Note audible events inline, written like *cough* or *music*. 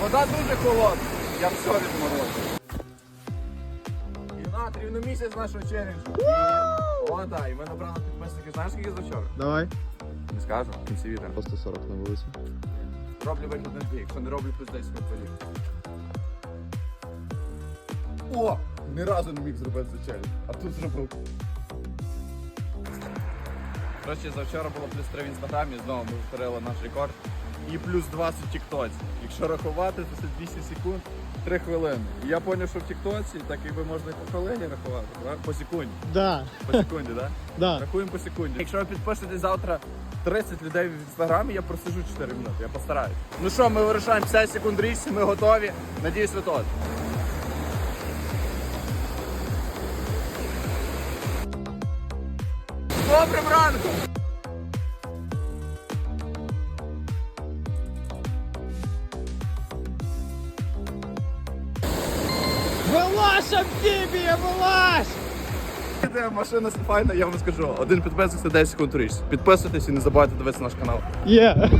Вода дуже холодна. Я все від морозу. І на рівно місяць нашого челенджу. О, так, і ми набрали підписників. Знаєш, скільки за вчора? Давай. Не скажу, в кінці відео. Просто 40 на вулиці. Роблю вигляд на дві, якщо не роблю плюс 10 відповів. О! Ні разу не міг зробити за челендж, а тут зробив. Коротше, завчора було плюс 3 в інстаграмі, знову ми повторили наш рекорд. І плюс 20 в Тіктоці. Якщо рахувати, то це 200 секунд, 3 хвилини. І я зрозумів, що в Тіктоці так якби можна і по хвилині рахувати, правда? по секунді. Да, По секунді, так? *laughs* да. Рахуємо по секунді. Якщо ви підпишетесь завтра 30 людей в інстаграмі, я просижу 4 минути, я постараюсь. Ну що, ми вирішаємо 50 секунд річці, ми готові. Надіюсь, ви теж. Добрим ранком! Вилазь, амфібія, вилазь! Іде, Машина файна, я вам скажу. Один підписник це 10 секунд річ. Підписуйтесь і не забувайте дивитися наш канал. Є.